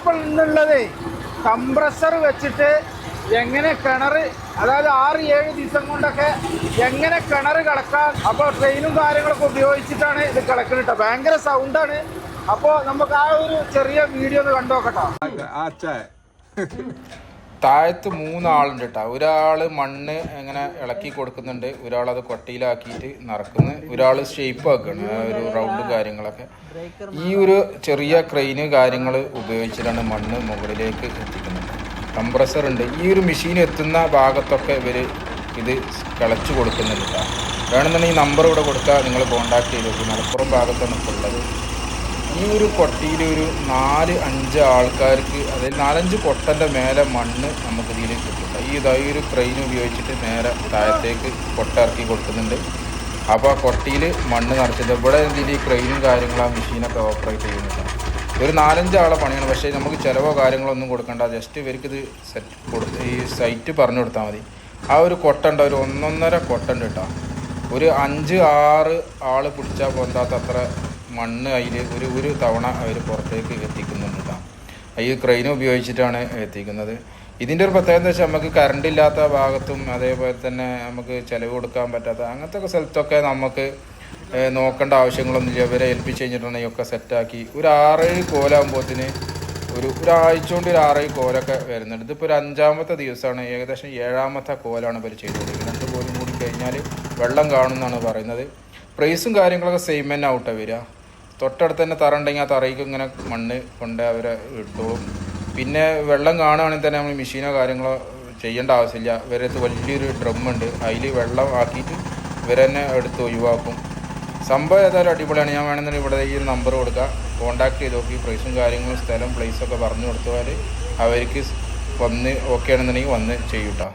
Example compressor വെച്ചിട്ട് എങ്ങനെ കിണർ അതായത് ആറ് ഏഴ് ദിവസം കൊണ്ടൊക്കെ എങ്ങനെ കിണർ കിടക്കാം അപ്പോൾ ട്രെയിനും കാര്യങ്ങളൊക്കെ ഉപയോഗിച്ചിട്ടാണ് ഇത് കിടക്കുന്നത് ഭയങ്കര സൗണ്ടാണ് അപ്പോൾ നമുക്ക് ആ ഒരു ചെറിയ വീഡിയോ ഒന്ന് കണ്ടു നോക്കട്ടോ താഴത്ത് മൂന്നാളുണ്ട് കേട്ടോ ഒരാൾ മണ്ണ് ഇങ്ങനെ ഇളക്കി കൊടുക്കുന്നുണ്ട് ഒരാൾ അത് കൊട്ടിയിലാക്കിയിട്ട് നടക്കുന്നു ഒരാൾ ഷേപ്പ് ആക്കുകയാണ് ഒരു റൗണ്ട് കാര്യങ്ങളൊക്കെ. ഈ ഒരു ചെറിയ ക്രെയിന് കാര്യങ്ങൾ ഉപയോഗിച്ചിട്ടാണ് മണ്ണ് മുകളിലേക്ക് എത്തിക്കുന്നത്. കംപ്രസർ ഉണ്ട്. ഈ ഒരു മെഷീൻ എത്തുന്ന ഭാഗത്തൊക്കെ ഇവർ ഇത് കിളച്ച് കൊടുക്കുന്നുണ്ട് കേട്ടോ വേണമെന്നുണ്ടെങ്കിൽ നമ്പർ ഇവിടെ കൊടുത്താൽ നിങ്ങൾ കോൺടാക്ട് ചെയ്ത് മലപ്പുറം ഭാഗത്താണ് ഇപ്പോൾ ഉള്ളത്. ഈ ഒരു കൊട്ടിയിൽ ഒരു നാല് അഞ്ച് ആൾക്കാർക്ക് അതായത് നാലഞ്ച് കൊട്ടന്റെ മേലെ മണ്ണ് നമുക്ക് ഇതിൽ കിട്ടും. ഈ ഇതായി ഒരു ക്രെയിൻ ഉപയോഗിച്ചിട്ട് നേരെ താഴത്തേക്ക് കൊട്ട ഇറക്കി കൊടുക്കുന്നുണ്ട്. അപ്പോൾ ആ കൊട്ടിയിൽ മണ്ണ് നിറച്ചിട്ട് ഇവിടെ ഇതിൽ ഈ ക്രെയിനും കാര്യങ്ങളും ആ മെഷീനൊക്കെ ഓപ്പറേറ്റ് ചെയ്യുന്നുണ്ട്. ഒരു നാലഞ്ച് ആളെ പണിയാണ്. പക്ഷേ നമുക്ക് ചിലവോ കാര്യങ്ങളോ ഒന്നും കൊടുക്കണ്ട. ജസ്റ്റ് ഇവർക്ക് ഇത് സെറ്റ് കൊടുത്ത് ഈ സൈറ്റ് പറഞ്ഞു കൊടുത്താൽ മതി. ആ ഒരു കൊട്ട ഉണ്ട്. ഒരു ഒന്നൊന്നര കൊട്ട ഉണ്ട് കേട്ടോ. ഒരു അഞ്ച് ആറ് ആൾ പിടിച്ചാൽ പോകാത്ത അത്ര മണ്ണ് അതിൽ ഒരു ഒരു തവണ അവർ പുറത്തേക്ക് എത്തിക്കുന്നുണ്ട് അതിൽ ക്രെയിൻ ഉപയോഗിച്ചിട്ടാണ് എത്തിക്കുന്നത്. ഇതിന്റെ ഒരു പ്രത്യേകത വെച്ചാൽ നമുക്ക് കറണ്ട് ഇല്ലാത്ത ഭാഗത്തും അതേപോലെ തന്നെ നമുക്ക് ചിലവ് കൊടുക്കാൻ പറ്റാത്ത അങ്ങനത്തെ ഒക്കെ സ്ഥലത്തൊക്കെ നമുക്ക് നോക്കേണ്ട ആവശ്യങ്ങളൊന്നുമില്ല ഇവരെ ഏൽപ്പിച്ച് കഴിഞ്ഞിട്ടുണ്ടെങ്കിൽ ഒക്കെ സെറ്റാക്കി ഒരു ആറേഴ് കോലാകുമ്പോഴത്തിന് ഒരു ഒരാഴ്ച കൊണ്ട് ഒരു ആറേഴ് കോലൊക്കെ വരുന്നുണ്ട്. ഇതിപ്പോൾ ഒരു അഞ്ചാമത്തെ ദിവസമാണ് ഏകദേശം ഏഴാമത്തെ കോലാണ് ഇവർ ചെയ്തുകൊണ്ടിരിക്കുന്നത്. രണ്ട് കോലും കൂടി കഴിഞ്ഞാൽ വെള്ളം കാണുമെന്നാണ് പറയുന്നത്. പ്രൈസും കാര്യങ്ങളൊക്കെ സെയിം തന്നെ ഔട്ടാണ് വരിക. തൊട്ടടുത്ത് തന്നെ തറ ഉണ്ടെങ്കിൽ ആ തറയ്ക്ക് ഇങ്ങനെ മണ്ണ് കൊണ്ട് അവരെ ഇട്ടോളും. പിന്നെ വെള്ളം കാണുകയാണെങ്കിൽ തന്നെ നമ്മൾ മെഷീനോ കാര്യങ്ങളോ ചെയ്യേണ്ട ആവശ്യമില്ല. ഇവരടുത്ത് വലിയൊരു ഡ്രം ഉണ്ട്. അതിൽ വെള്ളം ആക്കിയിട്ട് ഇവരെന്നെ എടുത്ത് ഒഴിവാക്കും. സംഭവം ഏതായാലും അടിപൊളിയാണ്. ഞാൻ വേണമെന്നുണ്ടെങ്കിൽ ഇവിടെ ഈ നമ്പർ കൊടുക്കുക കോണ്ടാക്ട് ചെയ്ത് നോക്കി. പ്രൈസും കാര്യങ്ങളും സ്ഥലം പ്ലേസൊക്കെ പറഞ്ഞു കൊടുത്താൽ അവർക്ക് വന്ന് ഓക്കെ ആണെന്നുണ്ടെങ്കിൽ വന്ന് ചെയ്യൂട്ടോ.